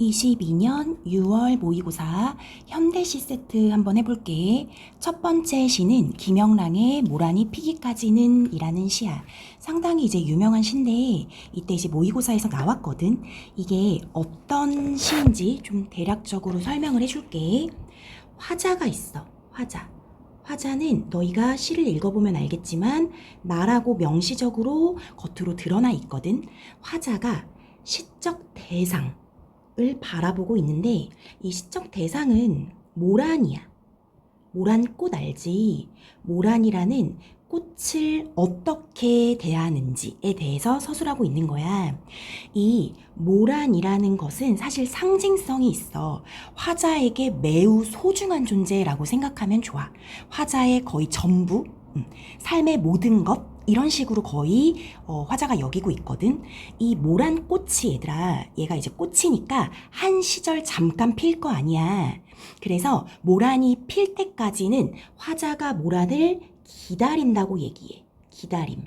22년 6월 모의고사 현대시 세트 한번 해볼게. 첫 번째 시는 김영랑의 모란이 피기까지는 이라는 시야. 상당히 이제 유명한 시인데 이때 이제 모의고사에서 나왔거든. 이게 어떤 시인지 좀 대략적으로 설명을 해줄게. 화자가 있어. 화자. 화자는 너희가 시를 읽어보면 알겠지만 말하고 명시적으로 겉으로 드러나 있거든. 화자가 시적 대상. 을 바라보고 있는데 이 시적 대상은 모란이야. 모란 꽃 알지? 모란이라는 꽃을 어떻게 대하는지에 대해서 서술하고 있는 거야. 이 모란이라는 것은 사실 상징성이 있어. 화자에게 매우 소중한 존재라고 생각하면 좋아. 화자의 거의 전부, 음, 삶의 모든 것, 이런 식으로 거의 어, 화자가 여기고 있거든. 이 모란 꽃이 얘들아, 얘가 이제 꽃이니까 한 시절 잠깐 필 거 아니야. 그래서 모란이 필 때까지는 화자가 모란을 기다린다고 얘기해. 기다림.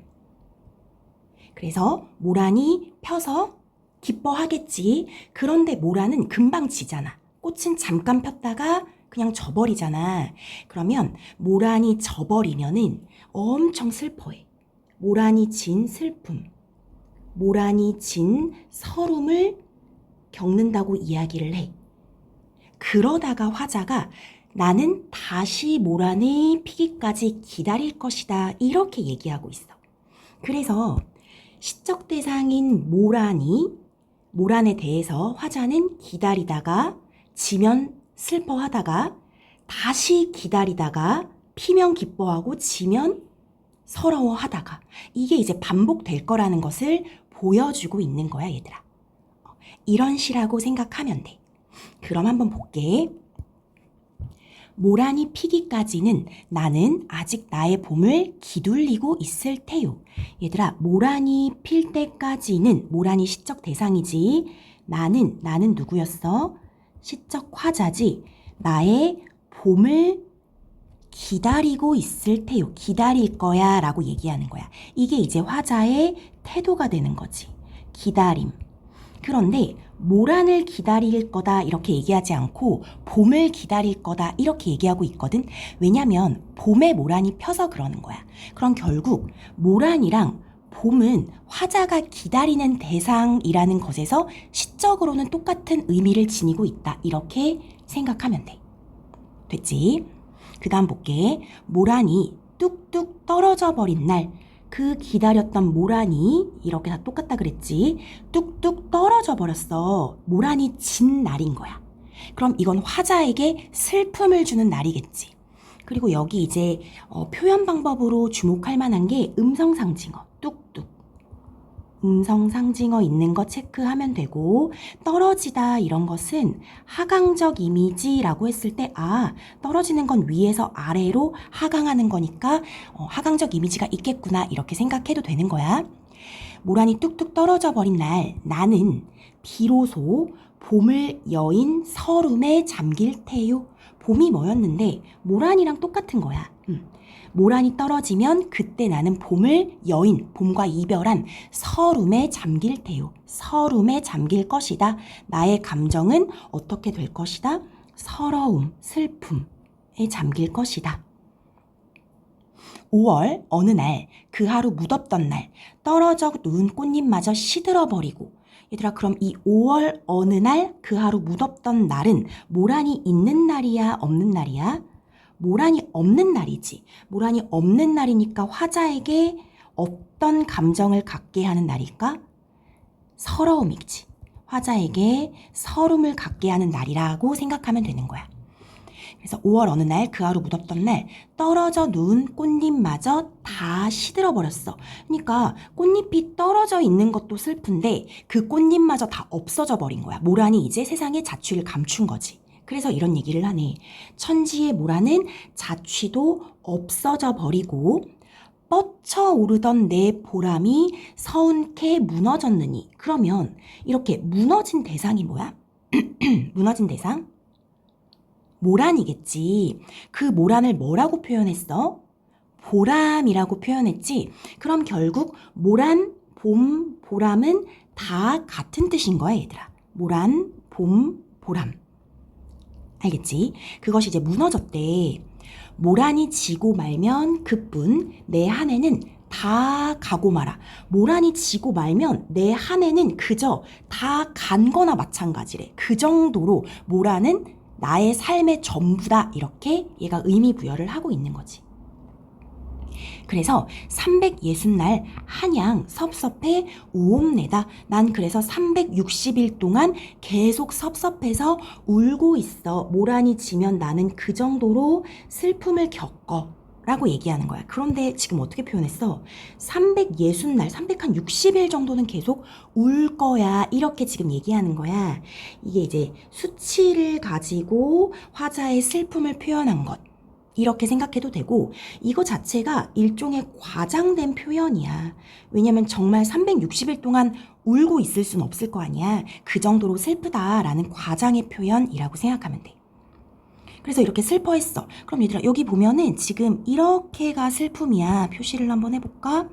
그래서 모란이 펴서 기뻐하겠지. 그런데 모란은 금방 지잖아. 꽃은 잠깐 폈다가 그냥 져버리잖아. 그러면 모란이 져버리면은 엄청 슬퍼해. 모란이 진 슬픔, 모란이 진 서름을 겪는다고 이야기를 해. 그러다가 화자가 나는 다시 모란이 피기까지 기다릴 것이다. 이렇게 얘기하고 있어. 그래서 시적 대상인 모란이, 모란에 대해서 화자는 기다리다가 지면 슬퍼하다가 다시 기다리다가 피면 기뻐하고 지면 서러워하다가 이게 이제 반복될 거라는 것을 보여주고 있는 거야, 얘들아. 어, 이런 시라고 생각하면 돼. 그럼 한번 볼게. 모란이 피기까지는 나는 아직 나의 봄을 기둘리고 있을 테요. 얘들아, 모란이 필 때까지는 모란이 시적 대상이지. 나는, 나는 누구였어? 시적 화자지. 나의 봄을 기다리고 있을 테요. 기다릴 거야. 라고 얘기하는 거야. 이게 이제 화자의 태도가 되는 거지. 기다림. 그런데 모란을 기다릴 거다 이렇게 얘기하지 않고 봄을 기다릴 거다 이렇게 얘기하고 있거든. 왜냐면 봄에 모란이 펴서 그러는 거야. 그럼 결국 모란이랑 봄은 화자가 기다리는 대상이라는 것에서 시적으로는 똑같은 의미를 지니고 있다. 이렇게 생각하면 돼. 됐지? 그 다음 볼게. 모란이 뚝뚝 떨어져 버린 날. 그 기다렸던 모란이 이렇게 다 똑같다 그랬지. 뚝뚝 떨어져 버렸어. 모란이 진 날인 거야. 그럼 이건 화자에게 슬픔을 주는 날이겠지. 그리고 여기 이제 어, 표현 방법으로 주목할 만한 게 음성 상징어. 음성 상징어 있는 거 체크하면 되고 떨어지다 이런 것은 하강적 이미지라고 했을 때 아 떨어지는 건 위에서 아래로 하강하는 거니까 어, 하강적 이미지가 있겠구나 이렇게 생각해도 되는 거야. 모란이 뚝뚝 떨어져 버린 날 나는 비로소 봄을 여인 서름에 잠길 테요. 봄이 뭐였는데 모란이랑 똑같은 거야. 음. 모란이 떨어지면 그때 나는 봄을 여인, 봄과 이별한 서름에 잠길 테요. 서름에 잠길 것이다. 나의 감정은 어떻게 될 것이다? 서러움, 슬픔에 잠길 것이다. 5월 어느 날 그 하루 무덥던 날 떨어져 누운 꽃잎마저 시들어버리고 얘들아 그럼 이 5월 어느 날 그 하루 무덥던 날은 모란이 있는 날이야 없는 날이야? 모란이 없는 날이지. 모란이 없는 날이니까 화자에게 어떤 감정을 갖게 하는 날일까? 서러움이지. 화자에게 서름을 갖게 하는 날이라고 생각하면 되는 거야. 그래서 5월 어느 날 그 하루 무덥던 날 떨어져 누운 꽃잎마저 다 시들어 버렸어. 그러니까 꽃잎이 떨어져 있는 것도 슬픈데 그 꽃잎마저 다 없어져 버린 거야. 모란이 이제 세상의 자취를 감춘 거지. 그래서 이런 얘기를 하네. 천지의 모란은 자취도 없어져 버리고 뻗쳐 오르던 내 보람이 서운케 무너졌느니. 그러면 이렇게 무너진 대상이 뭐야? 무너진 대상? 모란이겠지. 그 모란을 뭐라고 표현했어? 보람이라고 표현했지. 그럼 결국 모란, 봄, 보람은 다 같은 뜻인 거야, 얘들아. 모란, 봄, 보람. 알겠지? 그것이 이제 무너졌대. 모란이 지고 말면 그뿐 내한 해는 다 가고 말아. 모란이 지고 말면 내한 해는 그저 다 간 거나 마찬가지래. 그 정도로 모란은 나의 삶의 전부다. 이렇게 얘가 의미 부여를 하고 있는 거지. 그래서 360날 한양 섭섭해 우옵내다. 난 그래서 360일 동안 계속 섭섭해서 울고 있어. 모란이 지면 나는 그 정도로 슬픔을 겪어. 라고 얘기하는 거야. 그런데 지금 어떻게 표현했어? 360날, 360일 정도는 계속 울 거야. 이렇게 지금 얘기하는 거야. 이게 이제 수치를 가지고 화자의 슬픔을 표현한 것. 이렇게 생각해도 되고 이거 자체가 일종의 과장된 표현이야. 왜냐면 정말 360일 동안 울고 있을 순 없을 거 아니야. 그 정도로 슬프다라는 과장의 표현이라고 생각하면 돼. 그래서 이렇게 슬퍼했어. 그럼 얘들아 여기 보면은 지금 이렇게가 슬픔이야. 표시를 한번 해볼까?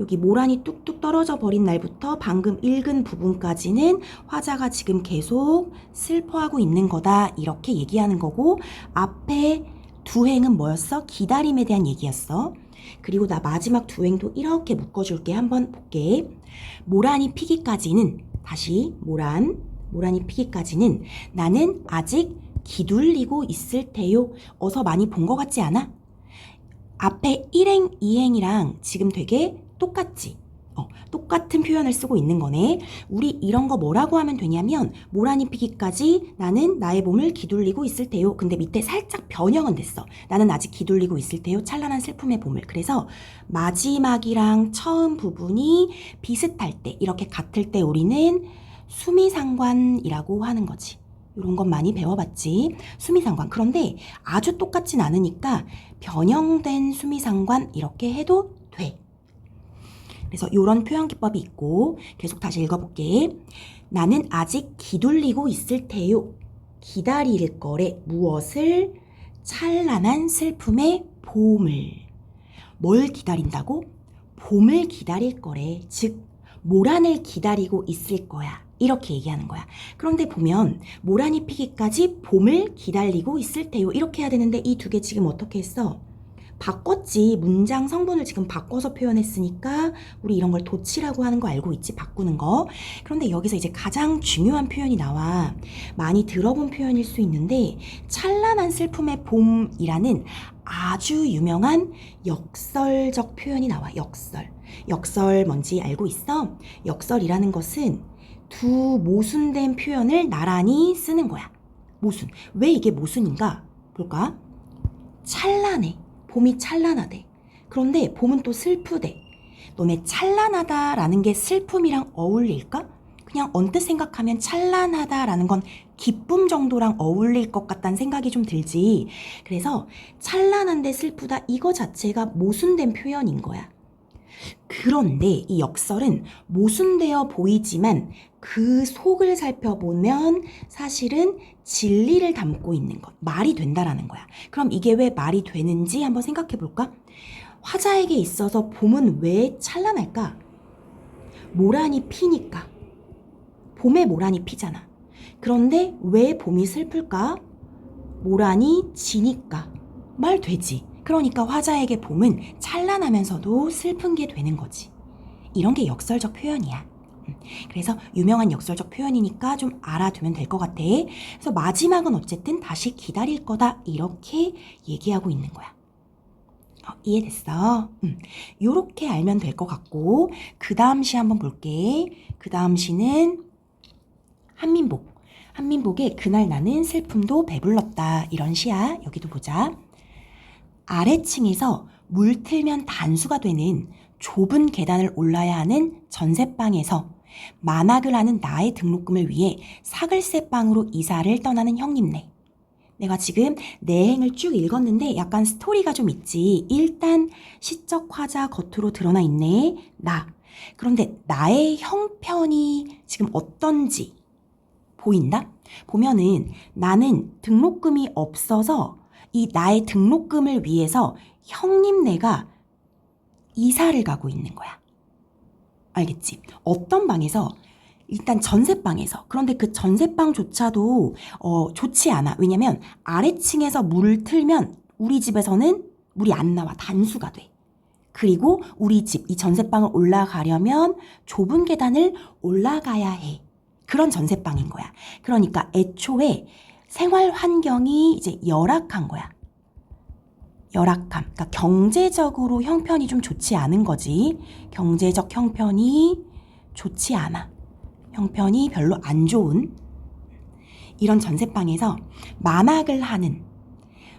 여기 모란이 뚝뚝 떨어져 버린 날부터 방금 읽은 부분까지는 화자가 지금 계속 슬퍼하고 있는 거다. 이렇게 얘기하는 거고 앞에 두 행은 뭐였어? 기다림에 대한 얘기였어. 그리고 나 마지막 두 행도 이렇게 묶어줄게. 한번 볼게. 모란이 피기까지는 다시 모란 모란이 피기까지는 나는 아직 기둘리고 있을 테요. 어서 많이 본 것 같지 않아? 앞에 1행, 2행이랑 지금 되게 똑같지? 어, 똑같은 표현을 쓰고 있는 거네. 우리 이런 거 뭐라고 하면 되냐면 모란이 피기까지 나는 나의 몸을 기둘리고 있을 테요. 근데 밑에 살짝 변형은 됐어. 나는 아직 기둘리고 있을 테요. 찬란한 슬픔의 봄을. 그래서 마지막이랑 처음 부분이 비슷할 때 이렇게 같을 때 우리는 수미상관이라고 하는 거지. 이런 건 많이 배워봤지. 수미상관. 그런데 아주 똑같진 않으니까 변형된 수미상관 이렇게 해도 돼. 그래서 이런 표현 기법이 있고 계속 다시 읽어볼게. 나는 아직 기둘리고 있을 테요. 기다릴 거래. 무엇을? 찬란한 슬픔의 봄을. 뭘 기다린다고? 봄을 기다릴 거래. 즉, 모란을 기다리고 있을 거야. 이렇게 얘기하는 거야. 그런데 보면 모란이 피기까지 봄을 기다리고 있을 테요. 이렇게 해야 되는데 이 두 개 지금 어떻게 했어? 바꿨지. 문장 성분을 지금 바꿔서 표현했으니까 우리 이런 걸 도치라고 하는 거 알고 있지? 바꾸는 거. 그런데 여기서 이제 가장 중요한 표현이 나와. 많이 들어본 표현일 수 있는데 찬란한 슬픔의 봄이라는 아주 유명한 역설적 표현이 나와. 역설. 역설 뭔지 알고 있어? 역설이라는 것은 두 모순된 표현을 나란히 쓰는 거야. 모순. 왜 이게 모순인가? 볼까? 찬란해. 봄이 찬란하대. 그런데 봄은 또 슬프대. 너네 찬란하다라는 게 슬픔이랑 어울릴까? 그냥 언뜻 생각하면 찬란하다라는 건 기쁨 정도랑 어울릴 것 같다는 생각이 좀 들지. 그래서 찬란한데 슬프다 이거 자체가 모순된 표현인 거야. 그런데 이 역설은 모순되어 보이지만 그 속을 살펴보면 사실은 진리를 담고 있는 것, 말이 된다라는 거야. 그럼 이게 왜 말이 되는지 한번 생각해 볼까? 화자에게 있어서 봄은 왜 찬란할까? 모란이 피니까. 봄에 모란이 피잖아. 그런데 왜 봄이 슬플까? 모란이 지니까. 말 되지. 그러니까 화자에게 봄은 찬란하면서도 슬픈 게 되는 거지. 이런 게 역설적 표현이야. 음, 그래서 유명한 역설적 표현이니까 좀 알아두면 될 것 같아. 그래서 마지막은 어쨌든 다시 기다릴 거다. 이렇게 얘기하고 있는 거야. 어, 이해됐어? 음, 요렇게 알면 될 것 같고, 그 다음 시 한번 볼게. 그 다음 시는 한민복. 한민복의 그날 나는 슬픔도 배불렀다. 이런 시야. 여기도 보자. 아래층에서 물 틀면 단수가 되는 좁은 계단을 올라야 하는 전세방에서 만학을 하는 나의 등록금을 위해 사글세방으로 이사를 떠나는 형님네. 내가 지금 내 행을 쭉 읽었는데 약간 스토리가 좀 있지. 일단 시적 화자 겉으로 드러나 있네. 나. 그런데 나의 형편이 지금 어떤지 보인다? 보면은 나는 등록금이 없어서 이 나의 등록금을 위해서 형님네가 이사를 가고 있는 거야. 알겠지? 어떤 방에서 일단 전세방에서 그런데 그 전세방조차도 어, 좋지 않아. 왜냐면 아래층에서 물을 틀면 우리 집에서는 물이 안 나와. 단수가 돼. 그리고 우리 집 이 전세방을 올라가려면 좁은 계단을 올라가야 해. 그런 전세방인 거야. 그러니까 애초에 생활 환경이 이제 열악한 거야. 열악함. 그러니까 경제적으로 형편이 좀 좋지 않은 거지. 경제적 형편이 좋지 않아. 형편이 별로 안 좋은 이런 전세방에서 마막을 하는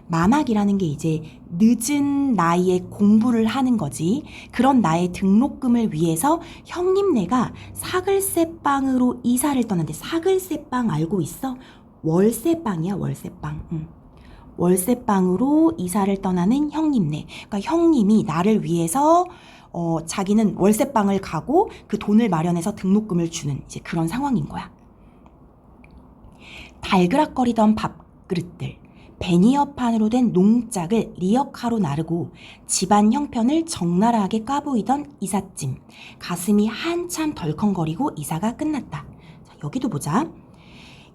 마막이라는 게 이제 늦은 나이에 공부를 하는 거지. 그런 나의 등록금을 위해서 형님네가 사글세방으로 이사를 떠났는데 사글세방 알고 있어? 월세방이야 월세방. 응. 월세방으로 이사를 떠나는 형님네. 그러니까 형님이 나를 위해서 어, 자기는 월세방을 가고 그 돈을 마련해서 등록금을 주는 이제 그런 상황인 거야. 달그락거리던 밥그릇들, 베니어판으로 된 농짝을 리어카로 나르고 집안 형편을 적나라하게 까보이던 이삿짐, 가슴이 한참 덜컹거리고 이사가 끝났다. 자, 여기도 보자.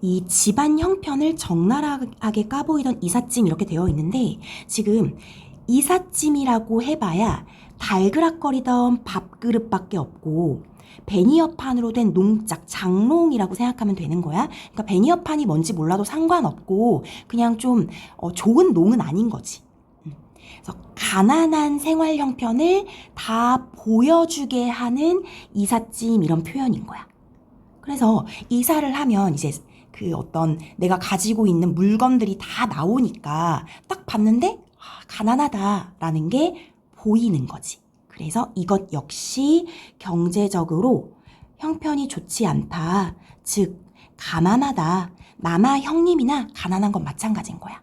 이 집안 형편을 적나라하게 까보이던 이삿짐 이렇게 되어 있는데 지금 이삿짐이라고 해봐야 달그락거리던 밥그릇밖에 없고 베니어판으로 된 농짝 장롱이라고 생각하면 되는 거야. 그러니까 베니어판이 뭔지 몰라도 상관없고 그냥 좀 어, 좋은 농은 아닌 거지. 음. 그래서 가난한 생활 형편을 다 보여주게 하는 이삿짐 이런 표현인 거야. 그래서 이사를 하면 이제 그 어떤 내가 가지고 있는 물건들이 다 나오니까 딱 봤는데 아, 가난하다라는 게 보이는 거지. 그래서 이것 역시 경제적으로 형편이 좋지 않다. 즉, 가난하다. 나나 형님이나 가난한 건 마찬가지인 거야.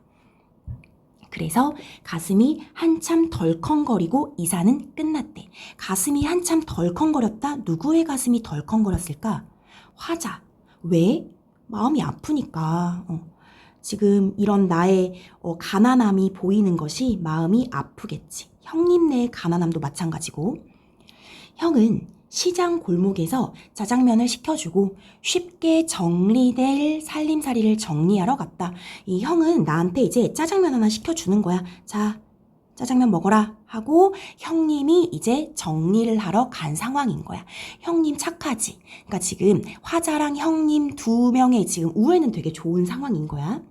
그래서 가슴이 한참 덜컹거리고 이사는 끝났대. 가슴이 한참 덜컹거렸다? 누구의 가슴이 덜컹거렸을까? 화자. 왜? 마음이 아프니까. 어. 지금 이런 나의 어, 가난함이 보이는 것이 마음이 아프겠지. 형님네의 가난함도 마찬가지고. 형은 시장 골목에서 짜장면을 시켜주고 쉽게 정리될 살림살이를 정리하러 갔다. 이 형은 나한테 이제 짜장면 하나 시켜주는 거야. 자, 짜장면 먹어라 하고 형님이 이제 정리를 하러 간 상황인 거야. 형님 착하지. 그러니까 지금 화자랑 형님 두 명의 지금 우애는 되게 좋은 상황인 거야.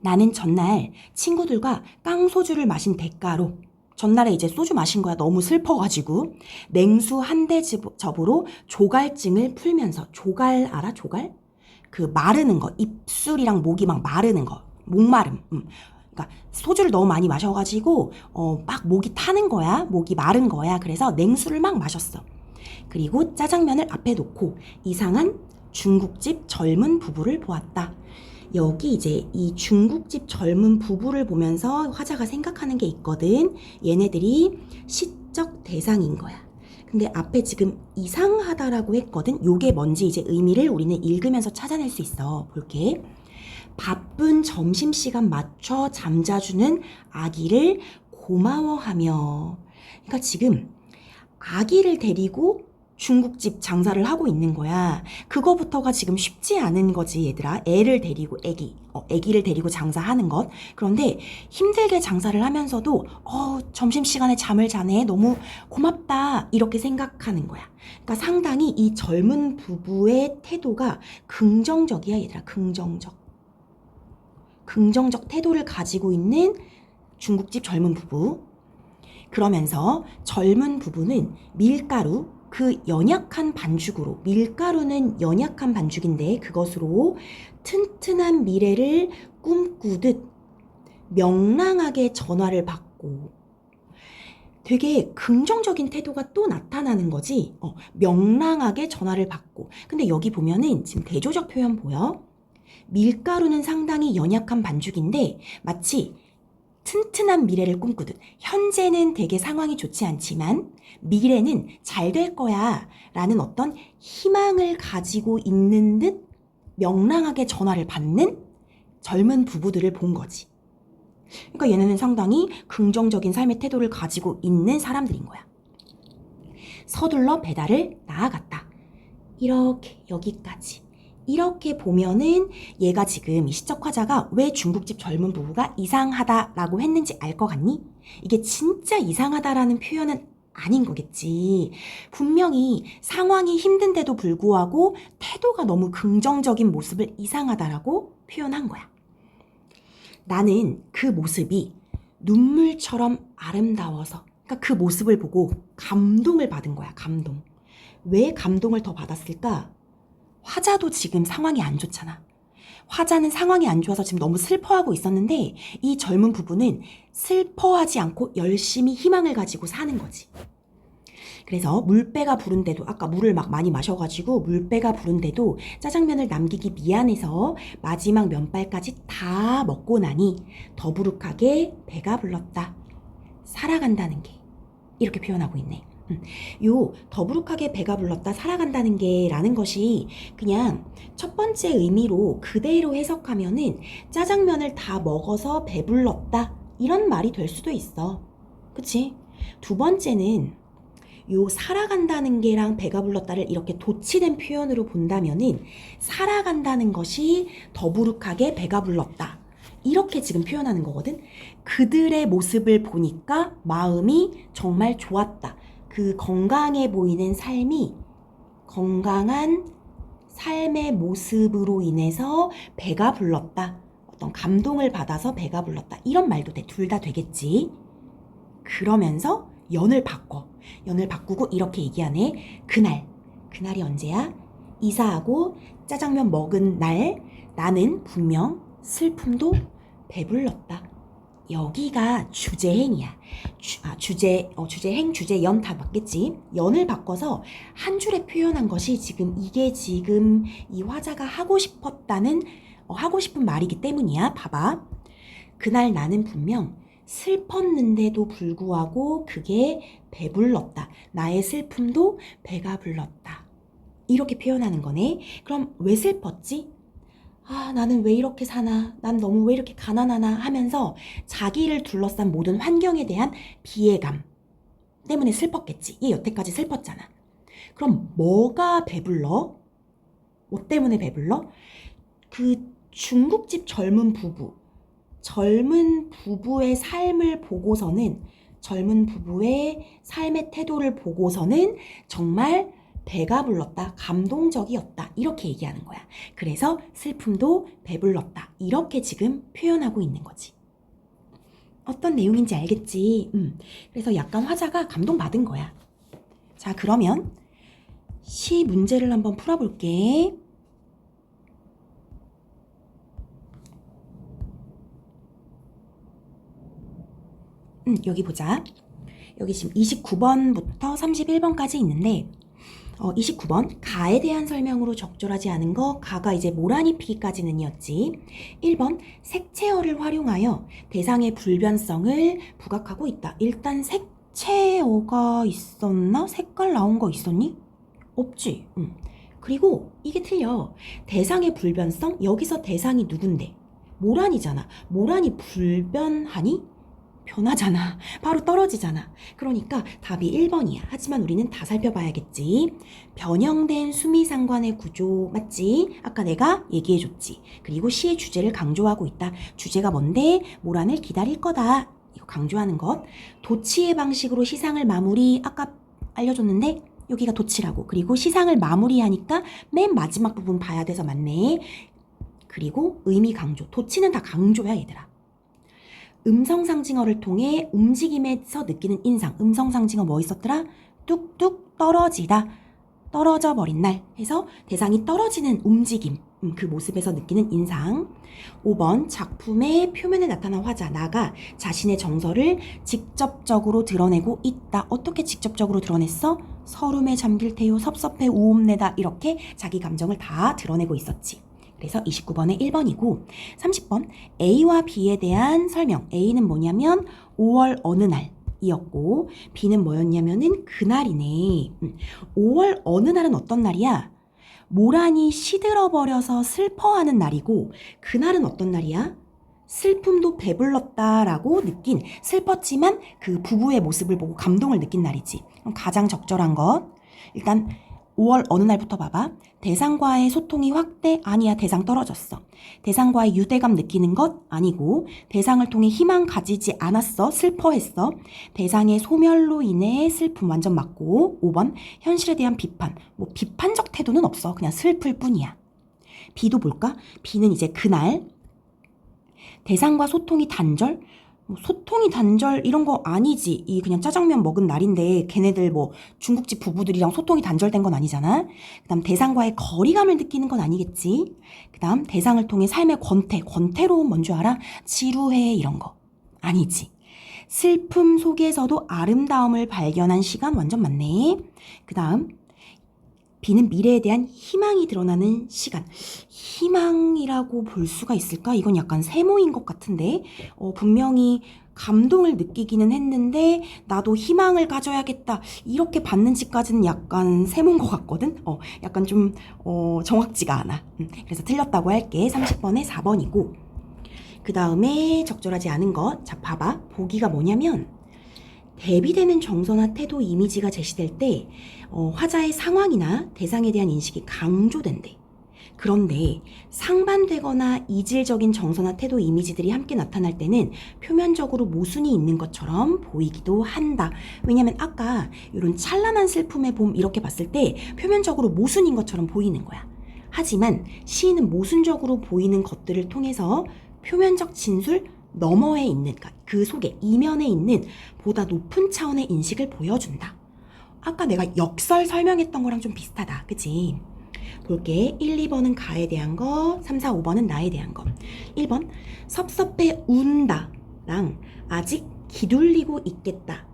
나는 전날 친구들과 깡소주를 마신 대가로 전날에 이제 소주 마신 거야. 너무 슬퍼가지고 냉수 한 대 접으로 조갈증을 풀면서 조갈 알아? 조갈? 그 마르는 거 입술이랑 목이 막 마르는 거 목마름. 음. 그러니까 소주를 너무 많이 마셔가지고 어, 막 목이 타는 거야. 목이 마른 거야. 그래서 냉수를 막 마셨어. 그리고 짜장면을 앞에 놓고 이상한 중국집 젊은 부부를 보았다. 여기 이제 이 중국집 젊은 부부를 보면서 화자가 생각하는 게 있거든. 얘네들이 시적 대상인 거야. 근데 앞에 지금 이상하다라고 했거든. 요게 뭔지 이제 의미를 우리는 읽으면서 찾아낼 수 있어. 볼게. 바쁜 점심시간 맞춰 잠자주는 아기를 고마워하며. 그러니까 지금 아기를 데리고 중국집 장사를 하고 있는 거야. 그거부터가 지금 쉽지 않은 거지, 얘들아. 애를 데리고, 애기. 어, 애기를 데리고 장사하는 것. 그런데 힘들게 장사를 하면서도, 어, 점심시간에 잠을 자네. 너무 고맙다. 이렇게 생각하는 거야. 그러니까 상당히 이 젊은 부부의 태도가 긍정적이야, 얘들아. 긍정적. 긍정적 태도를 가지고 있는 중국집 젊은 부부. 그러면서 젊은 부부는 밀가루, 그 연약한 반죽으로, 밀가루는 연약한 반죽인데 그것으로 튼튼한 미래를 꿈꾸듯 명랑하게 전화를 받고 되게 긍정적인 태도가 또 나타나는 거지. 어, 명랑하게 전화를 받고. 근데 여기 보면은 지금 대조적 표현 보여? 밀가루는 상당히 연약한 반죽인데 마치 튼튼한 미래를 꿈꾸듯 현재는 되게 상황이 좋지 않지만 미래는 잘 될 거야 라는 어떤 희망을 가지고 있는 듯 명랑하게 전화를 받는 젊은 부부들을 본 거지. 그러니까 얘네는 상당히 긍정적인 삶의 태도를 가지고 있는 사람들인 거야. 서둘러 배달을 나아갔다. 이렇게 여기까지. 이렇게 보면은 얘가 지금 이 시적 화자가 왜 중국집 젊은 부부가 이상하다라고 했는지 알 것 같니? 이게 진짜 이상하다라는 표현은 아닌 거겠지. 분명히 상황이 힘든데도 불구하고 태도가 너무 긍정적인 모습을 이상하다라고 표현한 거야. 나는 그 모습이 눈물처럼 아름다워서, 그러니까 그 모습을 보고 감동을 받은 거야, 감동. 왜 감동을 더 받았을까? 화자도 지금 상황이 안 좋잖아. 화자는 상황이 안 좋아서 지금 너무 슬퍼하고 있었는데 이 젊은 부부는 슬퍼하지 않고 열심히 희망을 가지고 사는 거지. 그래서 물배가 부른데도 아까 물을 막 많이 마셔가지고 물배가 부른데도 짜장면을 남기기 미안해서 마지막 면발까지 다 먹고 나니 더부룩하게 배가 불렀다. 살아간다는 게 이렇게 표현하고 있네. 음, 요 더부룩하게 배가 불렀다 살아간다는 게 라는 것이 그냥 첫 번째 의미로 그대로 해석하면은 짜장면을 다 먹어서 배불렀다 이런 말이 될 수도 있어. 그치? 두 번째는 요 살아간다는 게랑 배가 불렀다를 이렇게 도치된 표현으로 본다면은 살아간다는 것이 더부룩하게 배가 불렀다. 이렇게 지금 표현하는 거거든. 그들의 모습을 보니까 마음이 정말 좋았다. 그 건강해 보이는 삶이 건강한 삶의 모습으로 인해서 배가 불렀다. 어떤 감동을 받아서 배가 불렀다. 이런 말도 돼. 둘다 되겠지. 그러면서 연을 바꿔. 연을 바꾸고 이렇게 얘기하네. 그날. 그날이 언제야? 이사하고 짜장면 먹은 날 나는 분명 슬픔도 배불렀다. 여기가 주제행이야. 주, 아, 주제, 어, 주제행, 주제연 다 맞겠지? 연을 바꿔서 한 줄에 표현한 것이 지금 이게 지금 이 화자가 하고 싶었다는, 어, 하고 싶은 말이기 때문이야. 봐봐. 그날 나는 분명 슬펐는데도 불구하고 그게 배불렀다. 나의 슬픔도 배가 불렀다. 이렇게 표현하는 거네. 그럼 왜 슬펐지? 아, 나는 왜 이렇게 사나? 난 너무 왜 이렇게 가난하나? 하면서 자기를 둘러싼 모든 환경에 대한 비애감 때문에 슬펐겠지. 얘 여태까지 슬펐잖아. 그럼 뭐가 배불러? 뭐 때문에 배불러? 그 중국집 젊은 부부. 젊은 부부의 삶을 보고서는 젊은 부부의 삶의 태도를 보고서는 정말 배가 불렀다, 감동적이었다, 이렇게 얘기하는 거야. 그래서 슬픔도 배불렀다, 이렇게 지금 표현하고 있는 거지. 어떤 내용인지 알겠지? 음. 그래서 약간 화자가 감동받은 거야. 자, 그러면 시 문제를 한번 풀어볼게. 음, 여기 보자. 여기 지금 29번부터 31번까지 있는데, 어, 29번 가에 대한 설명으로 적절하지 않은 거 가가 이제 모란이 피기까지는 이었지. 1번 색채어를 활용하여 대상의 불변성을 부각하고 있다. 일단 색채어가 있었나? 색깔 나온 거 있었니? 없지. 응. 그리고 이게 틀려. 대상의 불변성 여기서 대상이 누군데? 모란이잖아. 모란이 불변하니? 변하잖아. 바로 떨어지잖아. 그러니까 답이 1번이야. 하지만 우리는 다 살펴봐야겠지. 변형된 수미상관의 구조 맞지? 아까 내가 얘기해줬지. 그리고 시의 주제를 강조하고 있다. 주제가 뭔데? 모란을 기다릴 거다. 이거 강조하는 것. 도치의 방식으로 시상을 마무리. 아까 알려줬는데 여기가 도치라고. 그리고 시상을 마무리하니까 맨 마지막 부분 봐야 돼서 맞네. 그리고 의미 강조. 도치는 다 강조야 얘들아. 음성 상징어를 통해 움직임에서 느끼는 인상. 음성 상징어 뭐 있었더라? 뚝뚝 떨어지다. 떨어져 버린 날 해서 대상이 떨어지는 움직임. 음, 그 모습에서 느끼는 인상. 5번 작품의 표면에 나타난 화자 나가 자신의 정서를 직접적으로 드러내고 있다. 어떻게 직접적으로 드러냈어? 서름에 잠길 테요 섭섭해 우음내다 이렇게 자기 감정을 다 드러내고 있었지. 그래서 29번에 1번이고 30번 A와 B에 대한 설명. A는 뭐냐면 5월 어느 날 이었고 B는 뭐였냐면은 그날이네. 음, 5월 어느 날은 어떤 날이야? 모란이 시들어버려서 슬퍼하는 날이고 그날은 어떤 날이야? 슬픔도 배불렀다라고 느낀 슬펐지만 그 부부의 모습을 보고 감동을 느낀 날이지. 가장 적절한 것 일단 5월 어느 날부터 봐봐. 대상과의 소통이 확대? 아니야, 대상 떨어졌어. 대상과의 유대감 느끼는 것? 아니고, 대상을 통해 희망 가지지 않았어? 슬퍼했어? 대상의 소멸로 인해 슬픔 완전 맞고, 5번, 현실에 대한 비판. 뭐, 비판적 태도는 없어. 그냥 슬플 뿐이야. B도 볼까? B는 이제 그날, 대상과 소통이 단절? 뭐 소통이 단절 이런 거 아니지. 이 그냥 짜장면 먹은 날인데 걔네들 뭐 중국집 부부들이랑 소통이 단절된 건 아니잖아. 그다음 대상과의 거리감을 느끼는 건 아니겠지. 그다음 대상을 통해 삶의 권태, 권태로운 뭔줄 알아? 지루해 이런 거. 아니지. 슬픔 속에서도 아름다움을 발견한 시간 완전 맞네. 그다음 B는 미래에 대한 희망이 드러나는 시간. 희망이라고 볼 수가 있을까? 이건 약간 세모인 것 같은데, 어, 분명히 감동을 느끼기는 했는데, 나도 희망을 가져야겠다. 이렇게 받는지까지는 약간 세모인 것 같거든? 어, 약간 좀, 어, 정확지가 않아. 음, 그래서 틀렸다고 할게. 30번에 4번이고. 그 다음에 적절하지 않은 것. 자, 봐봐. 보기가 뭐냐면, 대비되는 정서나 태도 이미지가 제시될 때 어, 화자의 상황이나 대상에 대한 인식이 강조된대. 그런데 상반되거나 이질적인 정서나 태도 이미지들이 함께 나타날 때는 표면적으로 모순이 있는 것처럼 보이기도 한다. 왜냐면 아까 이런 찬란한 슬픔의 봄 이렇게 봤을 때 표면적으로 모순인 것처럼 보이는 거야. 하지만 시인은 모순적으로 보이는 것들을 통해서 표면적 진술 너머에 있는 그러니까 그 속에 이면에 있는 보다 높은 차원의 인식을 보여준다. 아까 내가 역설 설명했던 거랑 좀 비슷하다. 그치? 볼게. 1, 2번은 가에 대한 거, 3, 4, 5번은 나에 대한 거. 1번, 섭섭해 운다. 랑 아직 기둘리고 있겠다.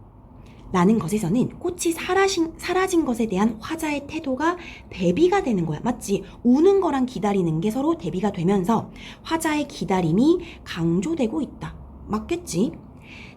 라는 것에서는 꽃이 사라진, 사라진 것에 대한 화자의 태도가 대비가 되는 거야. 맞지? 우는 거랑 기다리는 게 서로 대비가 되면서 화자의 기다림이 강조되고 있다. 맞겠지?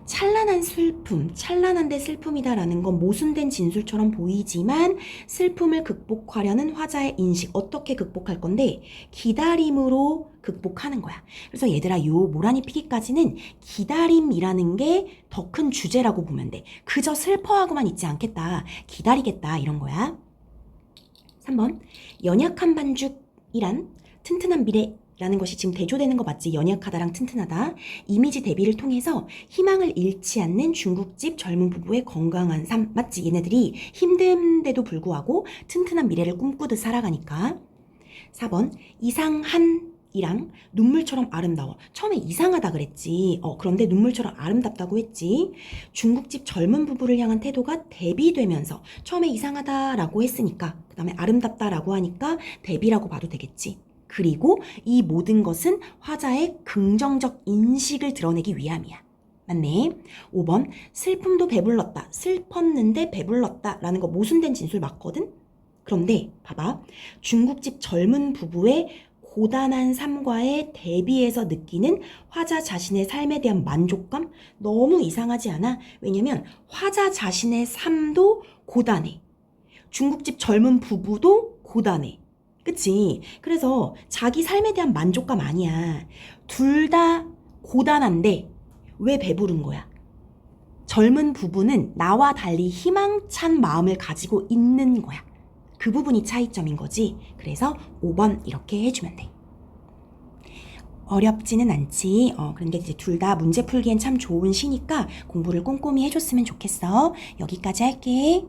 찬란한 슬픔, 찬란한데 슬픔이다라는 건 모순된 진술처럼 보이지만 슬픔을 극복하려는 화자의 인식 어떻게 극복할 건데 기다림으로 극복하는 거야. 그래서 얘들아 요 모란이 피기까지는 기다림이라는 게 더 큰 주제라고 보면 돼. 그저 슬퍼하고만 있지 않겠다. 기다리겠다 이런 거야. 3번 연약한 반죽이란 튼튼한 미래 라는 것이 지금 대조되는 거 맞지? 연약하다랑 튼튼하다. 이미지 대비를 통해서 희망을 잃지 않는 중국집 젊은 부부의 건강한 삶. 맞지? 얘네들이 힘든데도 불구하고 튼튼한 미래를 꿈꾸듯 살아가니까. 4번 이상한 이랑 눈물처럼 아름다워. 처음에 이상하다 그랬지. 어, 그런데 눈물처럼 아름답다고 했지. 중국집 젊은 부부를 향한 태도가 대비되면서 처음에 이상하다라고 했으니까 그 다음에 아름답다라고 하니까 대비라고 봐도 되겠지. 그리고 이 모든 것은 화자의 긍정적 인식을 드러내기 위함이야. 맞네. 5번 슬픔도 배불렀다. 슬펐는데 배불렀다. 라는 거 모순된 진술 맞거든? 그런데 봐봐. 중국집 젊은 부부의 고단한 삶과의 대비해서 느끼는 화자 자신의 삶에 대한 만족감 너무 이상하지 않아? 왜냐면 화자 자신의 삶도 고단해. 중국집 젊은 부부도 고단해. 그치? 그래서 자기 삶에 대한 만족감 아니야. 둘 다 고단한데 왜 배부른 거야? 젊은 부부는 나와 달리 희망찬 마음을 가지고 있는 거야. 그 부분이 차이점인 거지. 그래서 5번 이렇게 해주면 돼. 어렵지는 않지. 어, 그런데 이제 둘 다 문제 풀기엔 참 좋은 시니까 공부를 꼼꼼히 해줬으면 좋겠어. 여기까지 할게.